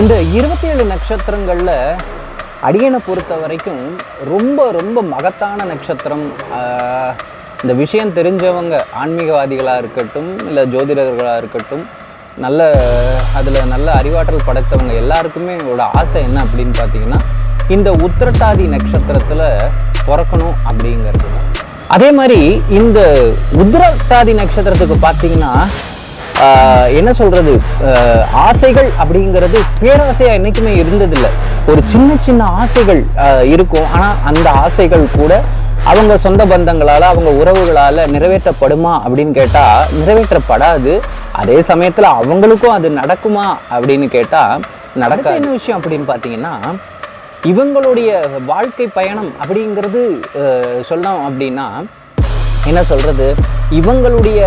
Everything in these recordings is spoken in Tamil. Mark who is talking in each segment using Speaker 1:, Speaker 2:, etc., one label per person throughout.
Speaker 1: இந்த இருபத்தி ஏழு நட்சத்திரங்களில் அடியனை பொறுத்த வரைக்கும் ரொம்ப ரொம்ப மகத்தான நட்சத்திரம். இந்த விஷயம் தெரிஞ்சவங்க ஆன்மீகவாதிகளாக இருக்கட்டும் இல்லை ஜோதிடர்களாக இருக்கட்டும் நல்ல அதில் நல்ல அறிவாற்றல் படைத்தவங்க எல்லாருக்குமே என்னோட ஆசை என்ன அப்படின்னு பார்த்தீங்கன்னா இந்த உத்திரட்டாதி நட்சத்திரத்தில் பிறக்கணும் அப்படிங்கிறது அதே மாதிரி இந்த உத்திரட்டாதி நட்சத்திரத்துக்கு பார்த்தீங்கன்னா என்ன சொல்கிறது ஆசைகள் அப்படிங்கிறது பேராசையாக என்றைக்குமே இருந்ததில்லை. ஒரு சின்ன சின்ன ஆசைகள் இருக்கும். ஆனால் அந்த ஆசைகள் கூட அவங்க சொந்த பந்தங்களால் அவங்க உறவுகளால் நிறைவேற்றப்படுமா அப்படின்னு கேட்டால் நிறைவேற்றப்படாது. அதே சமயத்தில் அவங்களுக்கும் அது நடக்குமா அப்படின்னு கேட்டால் நடக்க என்ன விஷயம் அப்படின்னு பார்த்தீங்கன்னா இவங்களுடைய வாழ்க்கை பயணம் அப்படிங்கிறது சொன்னோம் அப்படின்னா என்ன சொல்கிறது இவங்களுடைய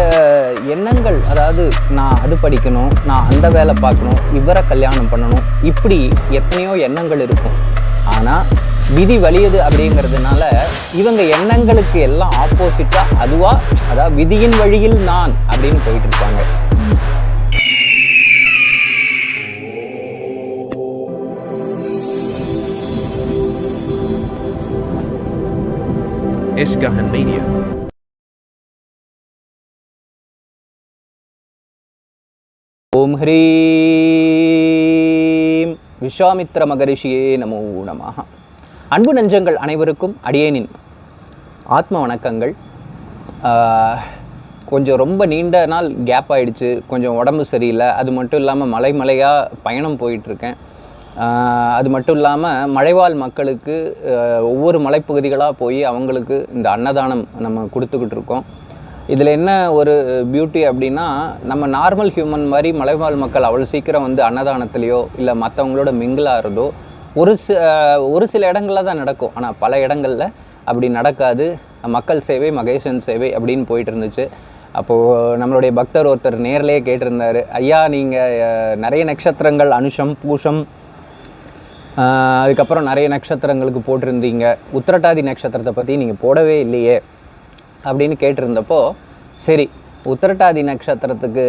Speaker 1: எண்ணங்கள் அதாவது நான் அது படிக்கணும் நான் அந்த வேலை பார்க்கணும் இவரை கல்யாணம் பண்ணணும் இப்படி எத்தனையோ எண்ணங்கள் இருக்கும். ஆனால் விதி வலியுது அப்படிங்கிறதுனால இவங்க எண்ணங்களுக்கு எல்லாம் ஆப்போசிட்டாக அதுவாக அதாவது விதியின் வழியில் நான் அப்படின்னு போயிட்டு இருப்பாங்க
Speaker 2: Iskahan Media.
Speaker 1: ஓம் ஹ்ரீம். விஸ்வாமித்ர மகரிஷியே நமோ நமः அன்பு நெஞ்சங்கள் அனைவருக்கும் அடியேனின் ஆத்ம வணக்கங்கள். கொஞ்சம் ரொம்ப நீண்ட நாள் கேப் ஆகிடுச்சு கொஞ்சம் உடம்பு சரியில்லை. அது மட்டும் இல்லாமல் மலை மலையாக பயணம் போயிட்டுருக்கேன். அது மட்டும் இல்லாமல் மலைவாழ் மக்களுக்கு ஒவ்வொரு மலைப்பகுதிகளாக போய் அவங்களுக்கு இந்த அன்னதானம் நம்ம கொடுத்துக்கிட்டு இருக்கோம் இதில் என்ன ஒரு பியூட்டி அப்படின்னா நம்ம நார்மல் ஹியூமன் மாதிரி மலைவாழ் மக்கள் அவ்வளோ சீக்கிரம் வந்து அன்னதானத்துலேயோ இல்லை மற்றவங்களோட மிங்கிளாகிறதோ ஒரு சி ஒரு சில இடங்களில் தான் நடக்கும். ஆனால் பல இடங்களில் அப்படி நடக்காது. மக்கள் சேவை மகேசன் சேவை அப்படின்னு போயிட்டு இருந்துச்சு. அப்போது நம்மளுடைய பக்தர் ஒருத்தர் நேர்லேயே கேட்டிருந்தாரு ஐயா நீங்கள் நிறைய நட்சத்திரங்கள் அனுஷம் பூஷம் அதுக்கப்புறம் நிறைய நட்சத்திரங்களுக்கு போட்டிருந்தீங்க. உத்திரட்டாதி நட்சத்திரத்தை பற்றி நீங்கள் போடவே இல்லையே. அப்படின்னு கேட்டிருந்தப்போ சரி உத்திரட்டாதி நட்சத்திரத்துக்கு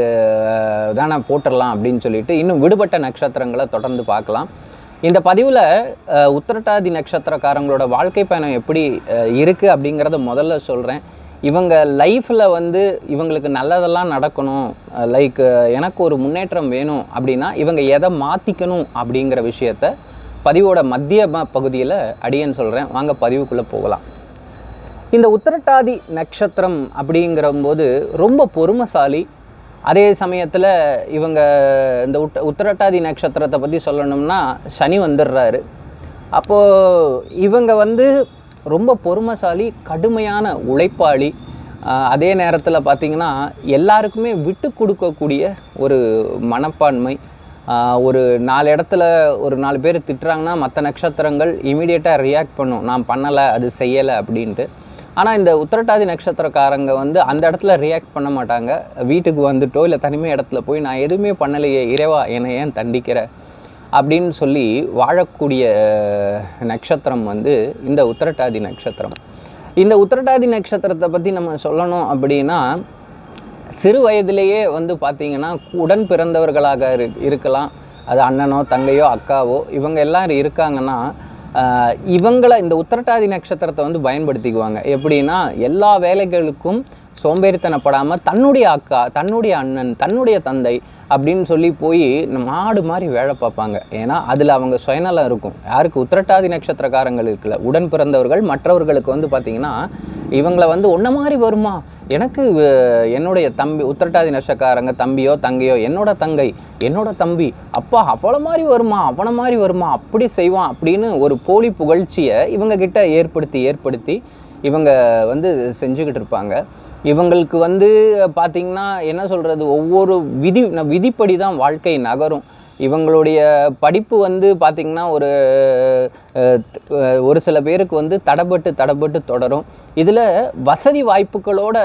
Speaker 1: தானே போட்டுடலாம் அப்படின்னு சொல்லிட்டு இன்னும் விடுபட்ட நட்சத்திரங்களை தொடர்ந்து பார்க்கலாம். இந்த பதிவில் உத்திரட்டாதி நட்சத்திரக்காரங்களோட வாழ்க்கை பயணம் எப்படி இருக்குது அப்படிங்கிறத முதல்ல சொல்கிறேன் இவங்க லைஃப்பில் வந்து இவங்களுக்கு நல்லதெல்லாம் நடக்கணும். லைக் எனக்கு ஒரு முன்னேற்றம் வேணும் அப்படின்னா இவங்க எதை மாற்றிக்கணும் அப்படிங்கிற விஷயத்த பதிவோட மத்திய பகுதியில் அடியேன்னு சொல்கிறேன் வாங்க பதிவுக்குள்ளே போகலாம். இந்த உத்திரட்டாதி நட்சத்திரம் அப்படிங்கிறம்போது ரொம்ப பொறுமைசாலி. அதே சமயத்தில் இவங்க இந்த உத்த உத்திரட்டாதி நட்சத்திரத்தை பற்றி சொல்லணும்னா சனி வந்துடுறாரு அப்போது இவங்க வந்து ரொம்ப பொறுமைசாலி கடுமையான உழைப்பாளி. அதே நேரத்தில் பார்த்திங்கன்னா எல்லாருக்குமே விட்டு கொடுக்கக்கூடிய ஒரு மனப்பான்மை. ஒரு நாலு இடத்துல ஒரு நாலு பேர் திட்டுறாங்கன்னா மற்ற நட்சத்திரங்கள் இமீடியட்டாக ரியாக்ட் பண்ணும். நான் பண்ணலை அது செய்யலை அப்படின்ட்டு. ஆனால் இந்த உத்திரட்டாதி நட்சத்திரக்காரங்க வந்து அந்த இடத்துல ரியாக்ட் பண்ண மாட்டாங்க. வீட்டுக்கு வந்துட்டோ இல்லை தனிமை இடத்துல போய் நான் எதுவுமே பண்ணலையே இறைவா என்னை ஏன் தண்டிக்கிற? அப்படின்னு சொல்லி வாழக்கூடிய நட்சத்திரம் வந்து இந்த உத்திரட்டாதி நட்சத்திரம். இந்த உத்திரட்டாதி நட்சத்திரத்தை பற்றி நம்ம சொல்லணும் அப்படின்னா சிறு வயதிலேயே வந்து பார்த்தீங்கன்னா உடன் பிறந்தவர்களாக இரு இருக்கலாம். அது அண்ணனோ தங்கையோ அக்காவோ இவங்க எல்லாரும் இருக்காங்கன்னா இவங்கள இந்த உத்திரட்டாதி நட்சத்திரத்தை வந்து பயன்படுத்திக்குவாங்க. எப்படின்னா எல்லா வேலைகளுக்கும் சோம்பேறித்தனப்படாமல் தன்னுடைய அக்கா தன்னுடைய அண்ணன் தன்னுடைய தந்தை அப்படின்னு சொல்லி போய் மாடு மாதிரி வேலை பார்ப்பாங்க. ஏன்னா அதில் அவங்க சுயநலம் இருக்கும். யாருக்கு? உத்திரட்டாதி நட்சத்திரக்காரங்கள் உடன் பிறந்தவர்கள் மற்றவர்களுக்கு வந்து பார்த்திங்கன்னா இவங்களை வந்து ஒன்றை மாதிரி வருமா? எனக்கு என்னுடைய தம்பி உத்திரட்டாதி நட்சத்திரக்காரங்க தம்பியோ தங்கையோ என்னோட தங்கை என்னோட தம்பி அப்பா அவளை மாதிரி வருமா? அவனை மாதிரி வருமா? அப்படி செய்வான் அப்படின்னு ஒரு போலி புகழ்ச்சியை இவங்க கிட்ட ஏற்படுத்தி ஏற்படுத்தி இவங்க வந்து செஞ்சுக்கிட்டு இருப்பாங்க. இவங்களுக்கு வந்து பார்த்திங்கன்னா என்ன சொல்கிறது ஒவ்வொரு விதி விதிப்படி தான் வாழ்க்கை நகரும். இவங்களுடைய படிப்பு வந்து பார்த்திங்கன்னா ஒரு ஒரு சில பேருக்கு வந்து தடப்பட்டு தடப்பட்டு தொடரும். இதில் வசதி வாய்ப்புகளோட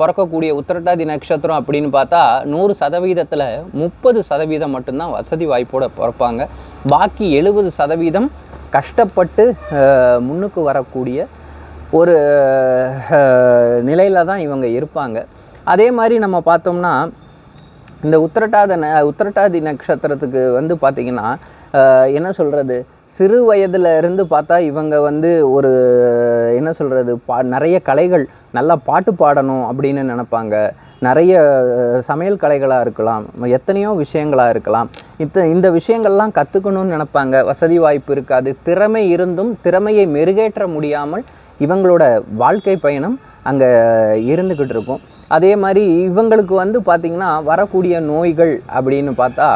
Speaker 1: பிறக்கக்கூடிய உத்திரட்டாதி நட்சத்திரம் அப்படின்னு பார்த்தா நூறு சதவீதத்தில் முப்பது சதவீதம் மட்டும்தான் வசதி வாய்ப்போட பிறப்பாங்க. பாக்கி எழுபது சதவீதம் கஷ்டப்பட்டு முன்னுக்கு வரக்கூடிய ஒரு நிலையில் தான் இவங்க இருப்பாங்க. அதே மாதிரி நம்ம பார்த்தோம்னா இந்த உத்திரட்டாத ந உத்திரட்டாதி நட்சத்திரத்துக்கு வந்து பார்த்திங்கன்னா என்ன சொல்கிறது சிறு வயதில் இருந்து பார்த்தா இவங்க வந்து ஒரு என்ன சொல்கிறது பா நிறைய கலைகள் நல்லா பாட்டு பாடணும் அப்படின்னு நினப்பாங்க. நிறைய சமையல் கலைகளாக இருக்கலாம் எத்தனையோ விஷயங்களாக இருக்கலாம். இத்த இந்த விஷயங்கள்லாம் கற்றுக்கணும்னு நினப்பாங்க. வசதி வாய்ப்பு இருக்காது. திறமை இருந்தும் திறமையை மெருகேற்ற முடியாமல் இவங்களோட வாழ்க்கை பயணம் அங்கே இருந்துக்கிட்டு இருக்கும். அதே மாதிரி இவங்களுக்கு வந்து பார்த்திங்கன்னா வரக்கூடிய நோய்கள் அப்படின்னு பார்த்தா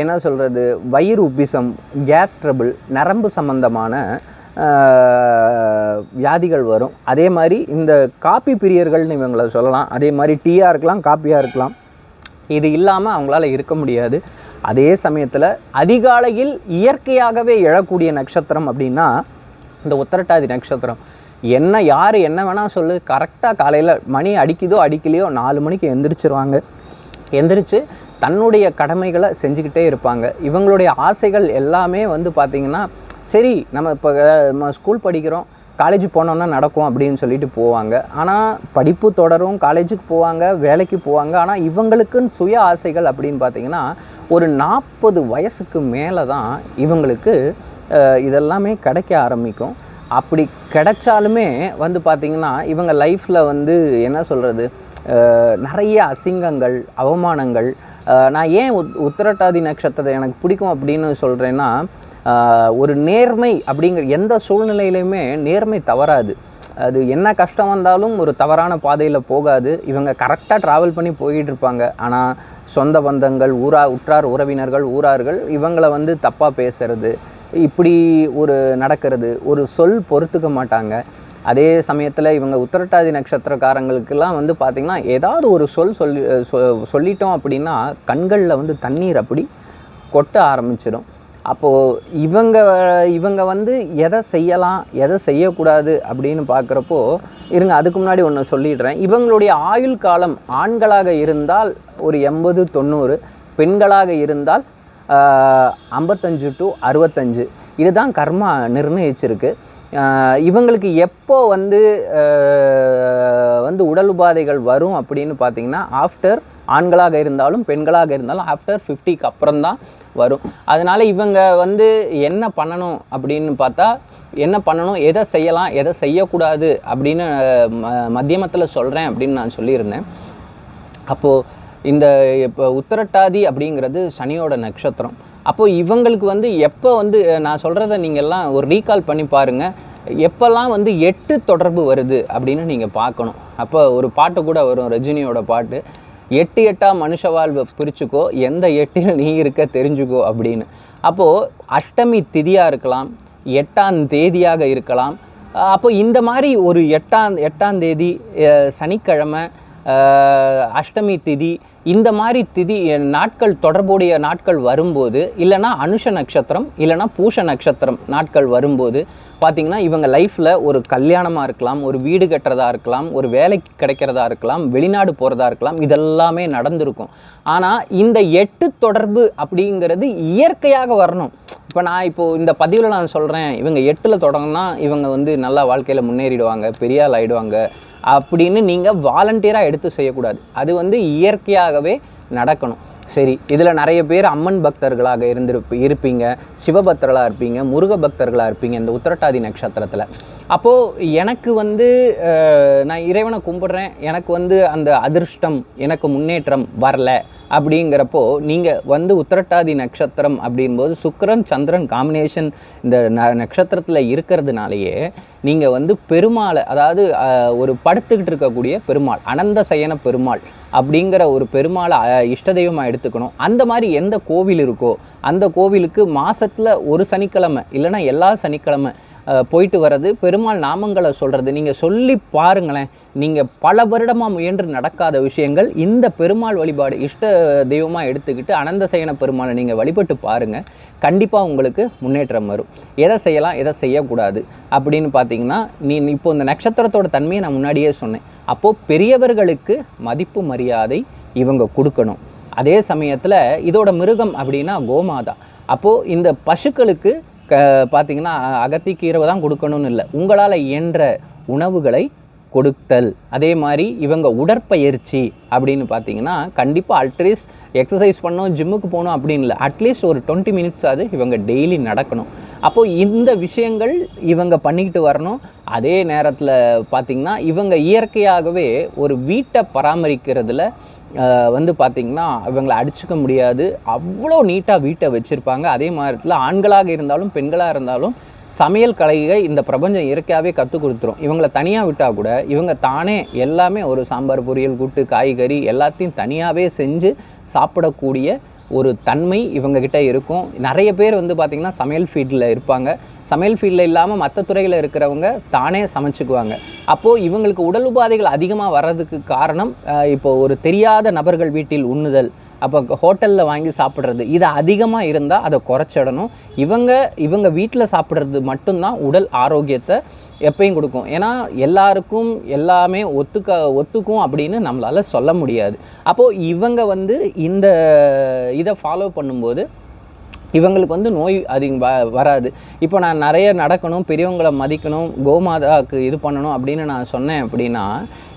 Speaker 1: என்ன சொல்கிறது வயிறு உப்பிசம் கேஸ் ட்ரபிள் நரம்பு சம்பந்தமான வியாதிகள் வரும். அதே மாதிரி இந்த காப்பி பிரியர்கள்னு இவங்களை சொல்லலாம். அதே மாதிரி டீயாக இருக்கலாம் காப்பியாக இருக்கலாம். இது இல்லாமல் அவங்களால இருக்க முடியாது. அதே சமயத்தில் அதிகாலையில் இயற்கையாகவே எழக்கூடிய நட்சத்திரம் அப்படின்னா இந்த உத்தரட்டாதி நட்சத்திரம். என்ன யார் என்ன வேணால் சொல்லு. கரெக்டாக காலையில் மணி அடிக்குதோ அடிக்கலையோ நாலு மணிக்கு எந்திரிச்சிருவாங்க. எந்திரிச்சு தன்னுடைய கடமைகளை செஞ்சுக்கிட்டே இருப்பாங்க. இவங்களுடைய ஆசைகள் எல்லாமே வந்து பார்த்திங்கன்னா சரி நம்ம இப்போ நம்ம ஸ்கூல் படிக்கிறோம் காலேஜ் போனோன்னா நடக்கும் அப்படின்னு சொல்லிட்டு போவாங்க. ஆனால் படிப்பு தொடரும் காலேஜுக்கு போவாங்க வேலைக்கு போவாங்க. ஆனால் இவங்களுக்குன்னு சுய ஆசைகள் அப்படின்னு பார்த்திங்கன்னா ஒரு நாற்பது வயசுக்கு மேலே தான் இவங்களுக்கு இதெல்லாமே கிடைக்க ஆரம்பிக்கும். அப்படி கிடைச்சாலுமே வந்து பார்த்திங்கன்னா இவங்க லைஃப்பில் வந்து என்ன சொல்கிறது நிறைய அசிங்கங்கள் அவமானங்கள் நான் ஏன் உத் உத்திரட்டாதி நட்சத்திரத்தை எனக்கு பிடிக்கும் அப்படின்னு சொல்கிறேன்னா ஒரு நேர்மை அப்படிங்கிற எந்த சூழ்நிலையிலையுமே நேர்மை தவறாது. அது என்ன கஷ்டம் வந்தாலும் ஒரு தவறான பாதையில் போகாது. இவங்க கரெக்டாக ட்ராவல் பண்ணி போயிட்டு இருப்பாங்க. ஆனால் சொந்த பந்தங்கள் ஊரா உற்றார் உறவினர்கள் ஊரார்கள் இவங்களை வந்து தப்பாக பேசுறது இப்படி ஒரு நடக்கிறது ஒரு சொல் பொறுத்துக்க மாட்டாங்க. அதே சமயத்தில் இவங்க உத்திரட்டாதி நட்சத்திரக்காரங்களுக்கெல்லாம் வந்து பார்த்திங்கன்னா ஏதாவது ஒரு சொல் சொல்லி சொ- சொல்லிட்டோம் அப்படின்னா கண்களில் வந்து தண்ணீர் அப்படி கொட்ட ஆரம்பிச்சிடும் அப்போது இவங்க இவங்க வந்து எதை செய்யலாம் எதை செய்யக்கூடாது அப்படின்னு பார்க்குறப்போ இருங்க அதுக்கு முன்னாடி ஒன்று சொல்லிடுறேன். இவங்களுடைய ஆயுள் காலம் ஆண்களாக இருந்தால் ஒரு எண்பது தொண்ணூறு பெண்களாக இருந்தால் ஐம்பத்தஞ்சு டு அறுபத்தஞ்சு. இதுதான் கர்மா நிர்ணயிச்சிருக்கு. இவங்களுக்கு எப்போ வந்து வந்து உடல் உபாதைகள் வரும் அப்படின்னு பார்த்தீங்கன்னா ஆஃப்டர் ஆண்களாக இருந்தாலும் பெண்களாக இருந்தாலும் ஆஃப்டர் ஃபிஃப்டிக்கு அப்புறம் தான் வரும். அதனால் இவங்க வந்து என்ன பண்ணணும் அப்படின்னு பார்த்தா என்ன பண்ணணும் எதை செய்யலாம் எதை செய்யக்கூடாது அப்படின்னு மத்தியமத்தில் சொல்கிறேன் அப்படின்னு நான் சொல்லியிருந்தேன். அப்போது இந்த இப்போ உத்தரட்டாதி அப்படிங்கிறது சனியோட நட்சத்திரம். அப்போது இவங்களுக்கு வந்து எப்போ வந்து நான் சொல்கிறத நீங்கள்லாம் ஒரு ரீகால் பண்ணி பாருங்கள் எப்போல்லாம் வந்து எட்டு தொடர்பு வருது அப்படின்னு நீங்கள் பார்க்கணும். அப்போ ஒரு பாட்டு கூட வரும் ரஜினியோட பாட்டு. எட்டு எட்டாக மனுஷ வாழ்வை பிரிச்சுக்கோ எந்த எட்டில் நீ இருக்க தெரிஞ்சுக்கோ அப்படின்னு. அப்போது அஷ்டமி திதியாக இருக்கலாம் எட்டாம் தேதியாக இருக்கலாம். அப்போ இந்த மாதிரி ஒரு எட்டாம் எட்டாம் தேதி சனிக்கிழமை அஷ்டமி திதி இந்த மாதிரி திதி நாட்கள் தொடர்புடைய நாட்கள் வரும்போது இல்லைன்னா அனுஷ நட்சத்திரம் இல்லைன்னா பூஷ நட்சத்திரம் நாட்கள் வரும்போது பார்த்திங்கன்னா இவங்க லைஃப்பில் ஒரு கல்யாணமாக இருக்கலாம் ஒரு வீடு கட்டுறதா இருக்கலாம் ஒரு வேலைக்கு கிடைக்கிறதா இருக்கலாம் வெளிநாடு போகிறதா இருக்கலாம் இதெல்லாமே நடந்திருக்கும். ஆனால் இந்த எட்டு தொடர்பு அப்படிங்கிறது இயற்கையாக வரணும். இப்போ நான் இப்போ இந்த பதிவில் நான் சொல்கிறேன் இவங்க எட்டில் தொடங்கினா இவங்க வந்து நல்லா வாழ்க்கையில் முன்னேறிடுவாங்க பெரியால் ஆகிடுவாங்க அப்படின்னு நீங்கள் வாலண்டியராக எடுத்து செய்யக்கூடாது. அது வந்து இயற்கையாக இயற்கையாகவே நடக்கணும். சரி இதில் நிறைய பேர் அம்மன் பக்தர்களாக இருந்திருப்ப இருப்பீங்க சிவபக்தர்களாக இருப்பீங்க முருக பக்தர்களாக இருப்பீங்க இந்த உத்திரட்டாதி நட்சத்திரத்தில். அப்போது எனக்கு வந்து நான் இறைவனை கும்பிட்றேன். எனக்கு வந்து அந்த அதிர்ஷ்டம் எனக்கு முன்னேற்றம் வரல அப்படிங்கிறப்போ நீங்கள் வந்து உத்திரட்டாதி நட்சத்திரம் அப்படின்போது சுக்கரன் சந்திரன் காம்பினேஷன் இந்த ந நட்சத்திரத்தில் இருக்கிறதுனாலேயே நீங்கள் வந்து பெருமாளை அதாவது ஒரு படுத்துக்கிட்டு இருக்கக்கூடிய பெருமாள் அனந்த சயன பெருமாள் அப்படிங்கிற ஒரு பெருமாளை இஷ்ட தெய்வமாக எடுத்துக்கணும். அந்த மாதிரி எந்த கோவில் இருக்கோ அந்த கோவிலுக்கு மாதத்தில் ஒரு சனிக்கிழமை இல்லைன்னா எல்லா சனிக்கிழமை போயிட்டு வர்றது பெருமாள் நாமங்களை சொல்கிறது நீங்கள் சொல்லி பாருங்களேன். நீங்கள் பல வருடமாக முயன்று நடக்காத விஷயங்கள் இந்த பெருமாள் வழிபாடு இஷ்ட தெய்வமாக எடுத்துக்கிட்டு அனந்த சயன பெருமாளை நீங்கள் வழிபட்டு பாருங்கள் கண்டிப்பாக உங்களுக்கு முன்னேற்றம் வரும். எதை செய்யலாம் எதை செய்யக்கூடாது அப்படின்னு பார்த்தீங்கன்னா நீ இப்போ இந்த நட்சத்திரத்தோட தன்மையை நான் முன்னாடியே சொன்னேன். அப்போது பெரியவர்களுக்கு மதிப்பு மரியாதை இவங்க கொடுக்கணும். அதே சமயத்தில் இதோட மிருகம் அப்படின்னா கோமாதா. அப்போது இந்த பசுக்களுக்கு க பார்த்தீங்கன்னா அகத்திக்கீரை தான் கொடுக்கணும்னு இல்லை. உங்களால் இயன்ற உணவுகளை கொடுத்தல். அதே மாதிரி இவங்க உடற்பயிற்சி அப்படின்னு பார்த்தீங்கன்னா கண்டிப்பாக அட்லீஸ்ட் எக்ஸசைஸ் பண்ணணும் ஜிம்முக்கு போகணும் அப்படின்னு இல்லை. அட்லீஸ்ட் ஒரு டுவெண்ட்டி மினிட்ஸாவது இவங்க டெய்லி நடக்கணும். அப்போது இந்த விஷயங்கள் இவங்க பண்ணிக்கிட்டு வரணும். அதே நேரத்தில் பார்த்திங்கன்னா இவங்க இயற்கையாகவே ஒரு வீட்டை பராமரிக்கிறதுல வந்து பார்த்திங்கன்னா இவங்களை அடிச்சுக்க முடியாது. அவ்வளோ நீட்டாக வீட்டை வச்சுருப்பாங்க. அதே நேரத்தில் ஆண்களாக இருந்தாலும் பெண்களாக இருந்தாலும் சமையல் கலையை இந்த பிரபஞ்சம் இயற்கையாகவே கற்றுக் கொடுத்துரும். இவங்களை தனியாக விட்டால் கூட இவங்க தானே எல்லாமே ஒரு சாம்பார் பொரியல் கூட்டு காய்கறி எல்லாத்தையும் தனியாகவே செஞ்சு சாப்பிடக்கூடிய ஒரு தன்மை இவங்கக்கிட்ட இருக்கும். நிறைய பேர் வந்து பார்த்திங்கன்னா சமையல் ஃபீல்டில் இருப்பாங்க. சமையல் ஃபீல்டில் இல்லாமல் மற்ற துறையில் இருக்கிறவங்க தானே சமைச்சுக்குவாங்க. அப்போது இவங்களுக்கு உடல் உபாதைகள் அதிகமாக வர்றதுக்கு காரணம் இப்போ ஒரு தெரியாத நபர்கள் வீட்டில் உண்ணுதல். அப்போ ஹோட்டலில் வாங்கி சாப்பிட்றது. இது அதிகமாக இருந்தால் அதை குறைச்சிடணும். இவங்க இவங்க வீட்டில் சாப்பிட்றது மட்டும்தான் உடல் ஆரோக்கியத்தை எப்பயும் கொடுக்கும். ஏன்னா எல்லாருக்கும் எல்லாமே ஒத்துக்க ஒத்துக்கும் அப்படின்னு நம்மளால் சொல்ல முடியாது. அப்போது இவங்க வந்து இந்த இதை ஃபாலோ பண்ணும்போது இவங்களுக்கு வந்து நோய் அதிகம் வ வராது. இப்போ நான் நிறைய நடக்கணும் பெரியவங்களை மதிக்கணும் கோமாதாக்கு இது பண்ணணும் அப்படின்னு நான் சொன்னேன் அப்படின்னா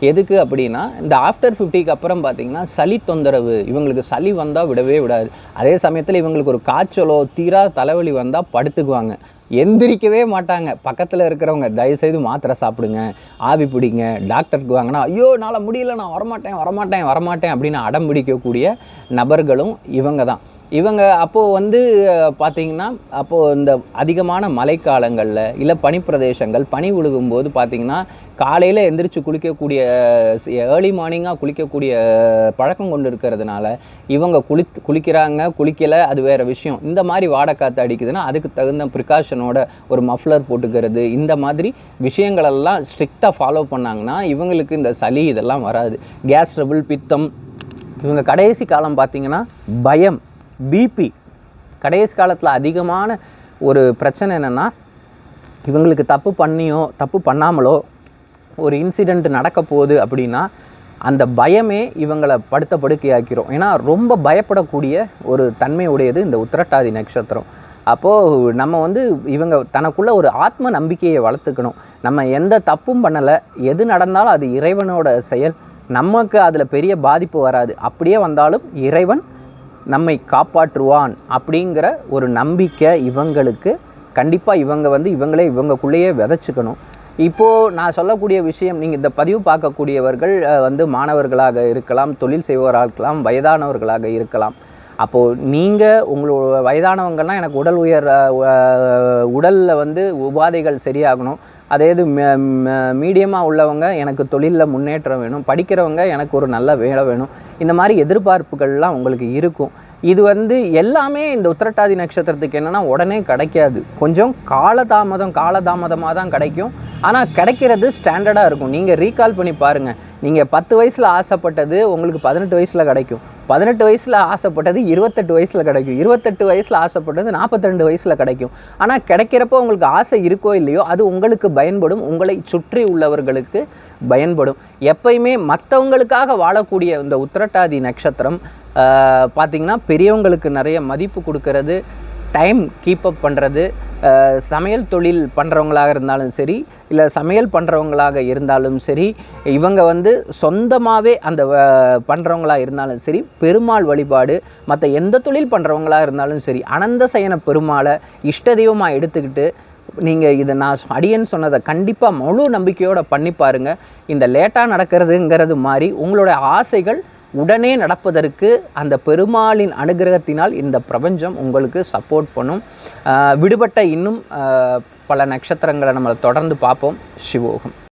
Speaker 1: எதுக்கு அப்படின்னா இந்த ஆஃப்டர் ஃபிஃப்டிக்கு அப்புறம் பார்த்தீங்கன்னா சளி தொந்தரவு இவங்களுக்கு சளி வந்தால் விடவே விடாது. அதே சமயத்தில் இவங்களுக்கு ஒரு காய்ச்சலோ தீரா தலைவலி வந்தால் படுத்துக்குவாங்க. எந்திரிக்கவே மாட்டாங்க. பக்கத்தில் இருக்கிறவங்க தயவுசெய்து மாத்திரை சாப்பிடுங்க ஆவி பிடிங்க டாக்டருக்கு வாங்கினா ஐயோ என்னால் முடியல நான் வரமாட்டேன் வரமாட்டேன் வரமாட்டேன் அப்படின்னு அடம் பிடிக்கக்கூடிய நபர்களும் இவங்க தான். இவங்க அப்போது வந்து பார்த்திங்கன்னா அப்போது இந்த அதிகமான மழைக்காலங்களில் இல்லை பனிப்பிரதேசங்கள் பனி விழுகும்போது பார்த்திங்கன்னா காலையில் எந்திரிச்சு குளிக்கக்கூடிய ஏர்லி மார்னிங்காக குளிக்கக்கூடிய பழக்கம் கொண்டு இருக்கிறதுனால இவங்க குளி குளிக்கிறாங்க குளிக்கலை அது வேறு விஷயம். இந்த மாதிரி வாடக்காற்று அடிக்குதுன்னா அதுக்கு தகுந்த ப்ரிகாஷனோட ஒரு மஃப்ளர் போட்டுக்கிறது இந்த மாதிரி விஷயங்களெல்லாம் ஸ்ட்ரிக்டாக ஃபாலோ பண்ணாங்கன்னா இவங்களுக்கு இந்த சளி இதெல்லாம் வராது. கேஸ் ட்ரபிள் பித்தம் இவங்க கடைசி காலம் பார்த்தீங்கன்னா பயம். பிபி கடைசி காலத்தில் அதிகமான ஒரு பிரச்சனை என்னென்னா இவங்களுக்கு தப்பு பண்ணியோ தப்பு பண்ணாமலோ ஒரு இன்சிடெண்ட் நடக்க போகுது அப்படின்னா அந்த பயமே இவங்களை படுத்த படுக்கையாக்கிறோம் ஏன்னா ரொம்ப பயப்படக்கூடிய ஒரு தன்மை உடையது இந்த உத்திரட்டாதி நட்சத்திரம். அப்போது நம்ம வந்து இவங்க தனக்குள்ளே ஒரு ஆத்ம நம்பிக்கையை வளர்த்துக்கணும். நம்ம எந்த தப்பும் பண்ணலை எது நடந்தாலும் அது இறைவனோட செயல். நமக்கு அதில் பெரிய பாதிப்பு வராது. அப்படியே வந்தாலும் இறைவன் நம்மை காப்பாற்றுவான் அப்படிங்கிற ஒரு நம்பிக்கை இவங்களுக்கு. கண்டிப்பாக இவங்க வந்து இவங்களே இவங்கக்குள்ளேயே விதைச்சிக்கணும். இப்போது நான் சொல்லக்கூடிய விஷயம் நீங்கள் இந்த பதிவு பார்க்கக்கூடியவர்கள் வந்து மாணவர்களாக இருக்கலாம் தொழில் செய்பவராக இருக்கலாம் வயதானவர்களாக இருக்கலாம். அப்போது நீங்கள் உங்களோட வயதானவங்கன்னா எனக்கு உடல் உயர் உடலில் வந்து உபாதைகள் சரியாகணும். அதே இது மீடியமாக உள்ளவங்க எனக்கு தொழிலில் முன்னேற்றம் வேணும். படிக்கிறவங்க எனக்கு ஒரு நல்ல வேலை வேணும். இந்த மாதிரி எதிர்பார்ப்புகள்லாம் உங்களுக்கு இருக்கும். இது வந்து எல்லாமே இந்த உத்திரட்டாதி நட்சத்திரத்துக்கு என்னென்னா உடனே கிடைக்காது. கொஞ்சம் காலதாமதம் காலதாமதமாக தான் கிடைக்கும். ஆனால் கிடைக்கிறது ஸ்டாண்டர்டாக இருக்கும். நீங்கள் ரீகால் பண்ணி பாருங்கள் நீங்கள் பத்து வயசில் ஆசைப்பட்டது உங்களுக்கு பதினெட்டு வயசில் கிடைக்கும். பதினெட்டு வயசில் ஆசைப்பட்டது இருபத்தெட்டு வயசில் கிடைக்கும். இருபத்தெட்டு வயசில் ஆசைப்பட்டது நாற்பத்திரெண்டு வயசில் கிடைக்கும். ஆனால் கிடைக்கிறப்போ உங்களுக்கு ஆசை இருக்கோ இல்லையோ அது உங்களுக்கு பயன்படும். உங்களை சுற்றி உள்ளவர்களுக்கு பயன்படும். எப்பயுமே மற்றவங்களுக்காக வாழக்கூடிய இந்த உத்திரட்டாதி நட்சத்திரம் பார்த்திங்கன்னா பெரியவங்களுக்கு நிறைய மதிப்பு கொடுக்கறது. டைம் கீப் அப் பண்ணுறது சமையல் தொழில் பண்ணுறவங்களாக இருந்தாலும் சரி இல்லை சமையல் பண்ணுறவங்களாக இருந்தாலும் சரி இவங்க வந்து சொந்தமாகவே அந்த பண்ணுறவங்களாக இருந்தாலும் சரி பெருமாள் வழிபாடு மற்ற எந்த தொழில் பண்ணுறவங்களாக இருந்தாலும் சரி அனந்த சயன பெருமாளை இஷ்ட தெய்வமாக எடுத்துக்கிட்டு நீங்கள் இதை நான் அடியேன்னு சொன்னதை கண்டிப்பாக முழு நம்பிக்கையோடு பண்ணி பாருங்கள் இந்த லேட்டாக நடக்கிறதுங்கிறது மாதிரி உங்களுடைய ஆசைகள் உடனே நடப்பதற்கு அந்த பெருமாளின் அனுகிரகத்தினால் இந்த பிரபஞ்சம் உங்களுக்கு சப்போர்ட் பண்ணும். விடுபட்ட இன்னும் ஆஹ் பல நட்சத்திரங்களை நம்ம தொடர்ந்து பார்ப்போம். சிவோகம்.